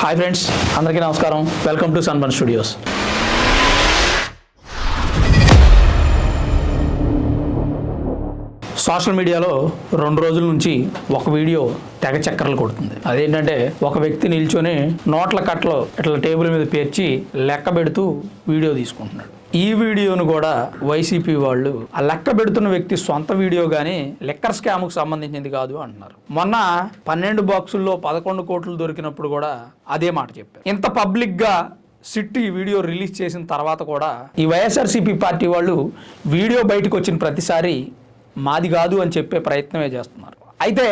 Hi friends అందరికీ నమస్కారం. Welcome to సన్బన్ స్టూడియోస్ సోషల్ మీడియాలో రెండు రోజుల నుంచి ఒక వీడియో తెగ చక్కర్లు కొడుతుంది. అదేంటంటే ఒక వ్యక్తి నిల్చొని నోట్ల కట్టలు ఇట్లా టేబుల్ మీద పేర్చి లెక్క పెడుతూ వీడియో తీసుకుంటున్నాడు. ఈ వీడియోను కూడా వైసీపీ వాళ్ళు ఆ లెక్క పెడుతున్న వ్యక్తి సొంత వీడియో కానీ లెక్కర్ స్కామ్కు సంబంధించింది కాదు అంటున్నారు. మొన్న పన్నెండు బాక్సుల్లో పదకొండు కోట్లు దొరికినప్పుడు కూడా అదే మాట చెప్పారు. ఇంత పబ్లిక్గా సిట్ ఈ వీడియో రిలీజ్ చేసిన తర్వాత కూడా ఈ వైఎస్ఆర్సీపీ పార్టీ వాళ్ళు వీడియో బయటకు వచ్చిన ప్రతిసారి మాది కాదు అని చెప్పే ప్రయత్నమే చేస్తున్నారు. అయితే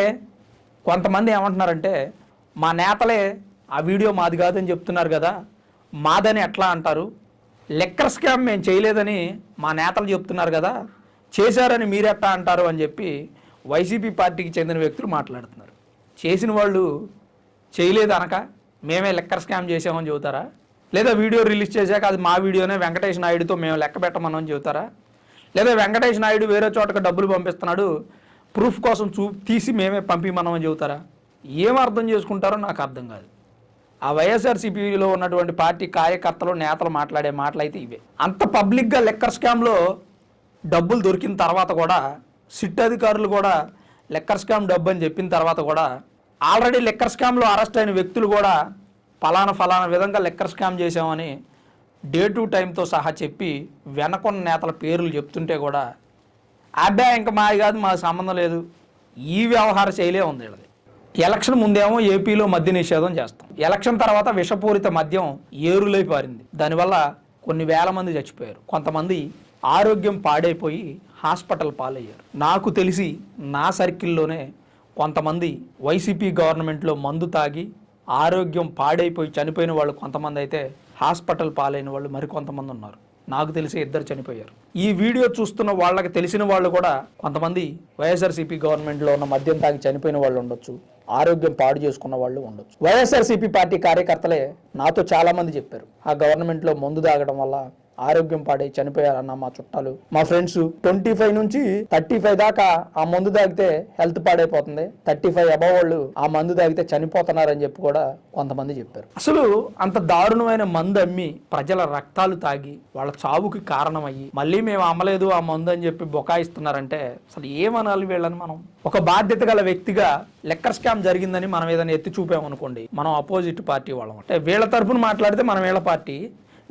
కొంతమంది ఏమంటున్నారంటే మా నేతలే ఆ వీడియో మాది కాదని చెప్తున్నారు కదా మాదని ఎట్లా అంటారు? లెక్కర్ స్కామ్ మేము చేయలేదని మా నేతలు చెప్తున్నారు కదా చేశారని మీరెట్టా అంటారు అని చెప్పి వైసీపీ పార్టీకి చెందిన వ్యక్తులు మాట్లాడుతున్నారు. చేసిన వాళ్ళు చేయలేదు అనక మేమే లెక్కర్ స్కామ్ చేసామని చెబుతారా? లేదా వీడియో రిలీజ్ చేశాక అది మా వీడియోనే వెంకటేష్ నాయుడుతో మేము లెక్క పెట్టమని చెబుతారా? లేదా వెంకటేష్ నాయుడు వేరే చోటకి డబ్బులు పంపిస్తున్నాడు ప్రూఫ్ కోసం చూ తీసి మేమే పంపిమనమని చెబుతారా? ఏం అర్థం చేసుకుంటారో నాకు అర్థం కాదు. ఆ వైఎస్ఆర్సీపీలో ఉన్నటువంటి పార్టీ కార్యకర్తలు నేతలు మాట్లాడే మాటలు అయితే ఇవే. అంత పబ్లిక్గా లెక్కర్ స్కామ్లో డబ్బులు దొరికిన తర్వాత కూడా సిట్ అధికారులు కూడా లెక్కర్ స్కామ్ డబ్బు అని చెప్పిన తర్వాత కూడా ఆల్రెడీ లెక్కర్ స్కామ్లో అరెస్ట్ అయిన వ్యక్తులు కూడా ఫలానా ఫలానా విధంగా లెక్కర్ స్కామ్ చేశామని డే టు టైంతో సహా చెప్పి వెనకొన్న నేతల పేర్లు చెప్తుంటే కూడా అబ్బాయి ఇంకా మాది కాదు మాకు సంబంధం లేదు. ఈ వ్యవహార శైలే ఉంది వీళ్ళది. ఎలక్షన్ ముందేమో ఏపీలో మద్య నిషేధం చేస్తాం. ఎలక్షన్ తర్వాత విషపూరిత మద్యం ఏరులై పారింది. దానివల్ల కొన్ని వేల మంది చచ్చిపోయారు. కొంతమంది ఆరోగ్యం పాడైపోయి హాస్పిటల్ పాలయ్యారు. నాకు తెలిసి నా సర్కిల్లోనే కొంతమంది వైసీపీ గవర్నమెంట్లో మందు తాగి ఆరోగ్యం పాడైపోయి చనిపోయిన వాళ్ళు కొంతమంది అయితే హాస్పిటల్ పాలైన వాళ్ళు మరికొంతమంది ఉన్నారు. నాకు తెలిసి ఇద్దరు చనిపోయారు. ఈ వీడియో చూస్తున్న వాళ్ళకి తెలిసిన వాళ్ళు కూడా కొంతమంది వైఎస్ఆర్సీపీ గవర్నమెంట్లో ఉన్న మద్యం తాగి చనిపోయిన వాళ్ళు ఉండొచ్చు. ఆరోగ్యం పాడు చేసుకున్న వాళ్ళు ఉండొచ్చు. వైఎస్ఆర్సీపీ పార్టీ కార్యకర్తలే నాతో చాలా మంది చెప్పారు. ఆ గవర్నమెంట్లో మందు తాగడం వల్ల ఆరోగ్యం పాడై చనిపోయారన్న మా చుట్టాలు. మా ఫ్రెండ్స్ ట్వంటీ ఫైవ్ నుంచి థర్టీ ఫైవ్ దాకా ఆ మందు తాగితే హెల్త్ పాడైపోతుంది. థర్టీ ఫైవ్ అబవ్ వాళ్ళు ఆ మందు తాగితే చనిపోతున్నారని చెప్పి కూడా కొంతమంది చెప్పారు. అసలు అంత దారుణమైన మందు అమ్మి ప్రజల రక్తాలు తాగి వాళ్ళ చావుకి కారణమయ్యి మళ్ళీ మేము అమ్మలేదు ఆ మందు అని చెప్పి బొకాయిస్తున్నారంటే అసలు ఏమనాలి వీళ్ళని మనం? ఒక బాధ్యత గల వ్యక్తిగా లెక్కర్ స్కామ్ జరిగిందని మనం ఏదైనా ఎత్తి చూపామనుకోండి మనం అపోజిట్ పార్టీ వాళ్ళం. అంటే వీళ్ళ తరపున మాట్లాడితే మనం వీళ్ళ పార్టీ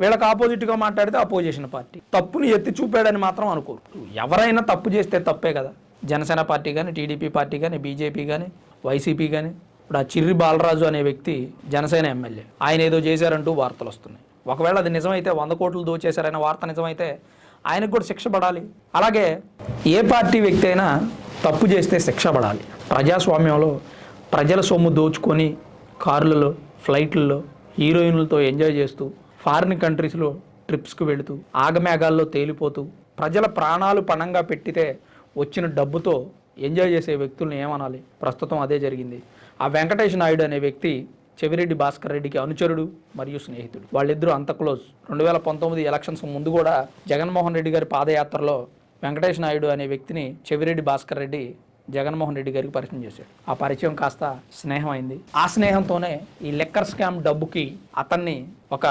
వీళ్ళకి ఆపోజిట్గా మాట్లాడితే అపోజిషన్ పార్టీ. తప్పుని ఎత్తి చూపాడని మాత్రం అనుకోరు. ఎవరైనా తప్పు చేస్తే తప్పే కదా. జనసేన పార్టీ కానీ టీడీపీ పార్టీ కానీ బీజేపీ కానీ వైసీపీ కానీ ఇప్పుడు ఆ చిర్రి బాలరాజు అనే వ్యక్తి జనసేన ఎమ్మెల్యే. ఆయన ఏదో చేశారంటూ వార్తలు వస్తున్నాయి. ఒకవేళ అది నిజమైతే వంద కోట్లు దోచేశారనే వార్త నిజమైతే ఆయనకు కూడా శిక్ష పడాలి. అలాగే ఏ పార్టీ వ్యక్తి అయినా తప్పు చేస్తే శిక్ష పడాలి. ప్రజాస్వామ్యంలో ప్రజల సొమ్ము దోచుకొని కార్లలో ఫ్లైట్లలో హీరోయిన్లతో ఎంజాయ్ చేస్తూ ఫారిన్ కంట్రీస్లో ట్రిప్స్కి వెళుతూ ఆగమేఘాల్లో తేలిపోతూ ప్రజల ప్రాణాలు పణంగా పెట్టితే వచ్చిన డబ్బుతో ఎంజాయ్ చేసే వ్యక్తుల్ని ఏమనాలి? ప్రస్తుతం అదే జరిగింది. ఆ వెంకటేష్ నాయుడు అనే వ్యక్తి చెవిరెడ్డి భాస్కర్ రెడ్డికి అనుచరుడు మరియు స్నేహితుడు. వాళ్ళిద్దరూ అంత క్లోజ్. రెండు వేల పంతొమ్మిది ఎలక్షన్స్ ముందు కూడా జగన్మోహన్ రెడ్డి గారి పాదయాత్రలో వెంకటేష్ నాయుడు అనే వ్యక్తిని చెవిరెడ్డి భాస్కర్ రెడ్డి జగన్మోహన్ రెడ్డి గారికి పరిచయం చేశాడు. ఆ పరిచయం కాస్త స్నేహం అయింది. ఆ స్నేహంతోనే ఈ లెక్కర్ స్కామ్ డబ్బుకి అతన్ని ఒక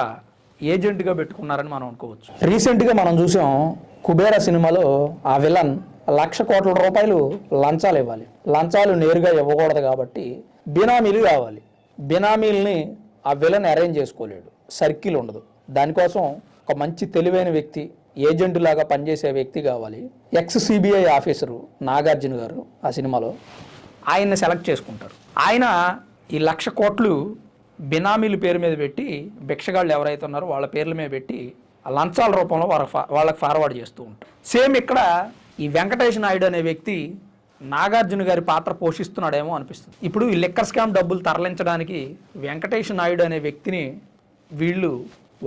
ఏజెంట్గా పెట్టుకున్నారని మనం అనుకోవచ్చు. రీసెంట్గా మనం చూసాం కుబేరా సినిమాలో ఆ విలన్ లక్ష కోట్ల రూపాయలు లంచాలు ఇవ్వాలి. లంచాలు నేరుగా ఇవ్వకూడదు కాబట్టి బినామీలు కావాలి. బినామీల్ని ఆ విలన్ అరేంజ్ చేసుకోలేడు. సర్కిల్ ఉండదు. దానికోసం ఒక మంచి తెలివైన వ్యక్తి ఏజెంట్ లాగా పనిచేసే వ్యక్తి కావాలి. ఎక్స్ సిబిఐ ఆఫీసరు నాగార్జున గారు ఆ సినిమాలో. ఆయన్ని సెలెక్ట్ చేసుకుంటారు. ఆయన ఈ లక్ష కోట్లు బినామీల పేరు మీద పెట్టి భిక్షగాళ్ళు ఎవరైతే ఉన్నారో వాళ్ళ పేర్ల మీద పెట్టి ఆ లంచాల రూపంలో వాళ్ళ వాళ్ళకి ఫార్వర్డ్ చేస్తూ ఉంటారు. సేమ్ ఇక్కడ ఈ వెంకటేష్ నాయుడు అనే వ్యక్తి నాగార్జున గారి పాత్ర పోషిస్తున్నాడేమో అనిపిస్తుంది. ఇప్పుడు ఈ లిక్కర్ స్కామ్ డబ్బులు తరలించడానికి వెంకటేష్ నాయుడు అనే వ్యక్తిని వీళ్ళు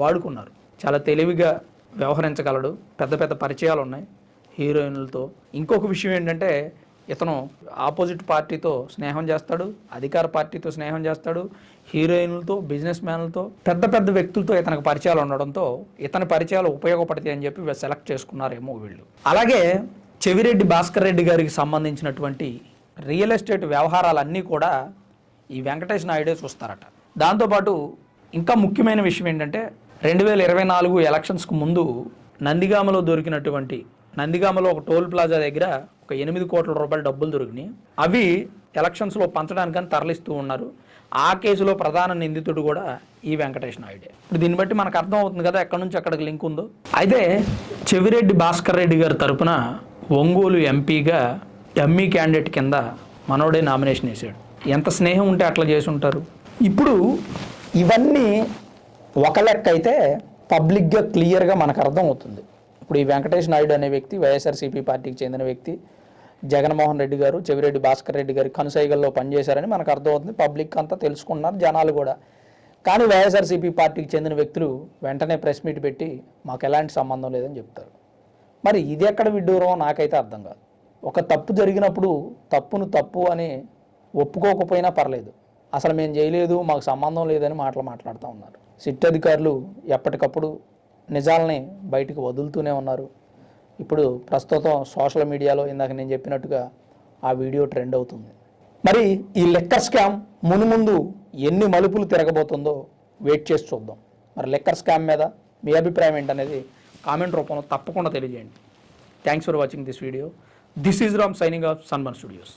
వాడుకున్నారు. చాలా తెలివిగా వ్యవహరించగలడు పెద్ద పెద్ద పరిచయాలు ఉన్నాయి హీరోయిన్లతో. ఇంకొక విషయం ఏంటంటే ఇతను ఆపోజిట్ పార్టీతో స్నేహం చేస్తాడు అధికార పార్టీతో స్నేహం చేస్తాడు హీరోయిన్లతో బిజినెస్ మ్యాన్లతో పెద్ద పెద్ద వ్యక్తులతో ఇతనికి పరిచయాలు ఉండడంతో ఇతని పరిచయాలు ఉపయోగపడతాయి అని చెప్పి సెలెక్ట్ చేసుకున్నారేమో వీళ్ళు. అలాగే చెవిరెడ్డి భాస్కర్ రెడ్డి గారికి సంబంధించినటువంటి రియల్ ఎస్టేట్ వ్యవహారాలన్నీ కూడా ఈ వెంకటేష్ నాయుడే చూస్తారట. దాంతోపాటు ఇంకా ముఖ్యమైన విషయం ఏంటంటే రెండు వేల ఇరవై నాలుగు ఎలక్షన్స్కు ముందు నందిగామలో దొరికినటువంటి నందిగామలో ఒక టోల్ ప్లాజా దగ్గర ఒక ఎనిమిది కోట్ల రూపాయల డబ్బులు దొరికినాయి. అవి ఎలక్షన్స్లో పంచడానికని తరలిస్తూ ఉన్నారు. ఆ కేసులో ప్రధాన నిందితుడు కూడా ఈ వెంకటేష్ నాయుడే. ఇప్పుడు దీన్ని బట్టి మనకు అర్థం అవుతుంది కదా ఎక్కడి నుంచి అక్కడికి లింక్ ఉందో. అయితే చెవిరెడ్డి భాస్కర్ రెడ్డి గారి తరపున ఒంగోలు ఎంపీగా ఎమ్మీ క్యాండిడేట్ కింద మనోడే నామినేషన్ వేశాడు. ఎంత స్నేహం ఉంటే అట్లా చేసి ఉంటారు? ఇప్పుడు ఇవన్నీ ఒక లెక్క అయితే పబ్లిక్గా క్లియర్గా మనకు అర్థం అవుతుంది. ఇప్పుడు ఈ వెంకటేష్ నాయుడు అనే వ్యక్తి వైఎస్ఆర్సీపీ పార్టీకి చెందిన వ్యక్తి జగన్మోహన్ రెడ్డి గారు చెవిరెడ్డి భాస్కర్ రెడ్డి గారు కనుసైగల్లో పనిచేశారని మనకు అర్థమవుతుంది. పబ్లిక్ అంతా తెలుసుకున్నారు జనాలు కూడా. కానీ వైఎస్ఆర్సీపీ పార్టీకి చెందిన వ్యక్తులు వెంటనే ప్రెస్ మీట్ పెట్టి మాకు ఎలాంటి సంబంధం లేదని చెప్తారు. మరి ఇది ఎక్కడ విడ్డూరం నాకైతే అర్థం కాదు. ఒక తప్పు జరిగినప్పుడు తప్పును తప్పు అని ఒప్పుకోకపోయినా పర్లేదు. అసలు మేము చేయలేదు మాకు సంబంధం లేదని మాటలు మాట్లాడుతూ ఉన్నారు. సిట్ అధికారులు ఎప్పటికప్పుడు నిజాలని బయటకు వదులుతూనే ఉన్నారు. ఇప్పుడు ప్రస్తుతం సోషల్ మీడియాలో ఇందాక నేను చెప్పినట్టుగా ఆ వీడియో ట్రెండ్ అవుతుంది. మరి ఈ లెక్కర్ స్కామ్ మునుముందు ఎన్ని మలుపులు తిరగబోతుందో వెయిట్ చేసి చూద్దాం. మరి లెక్కర్ స్కామ్ మీద మీ అభిప్రాయం ఏంటనేది కామెంట్ రూపంలో తప్పకుండా తెలియజేయండి. Thanks for watching this video this is Ram signing off సన్మన్ studios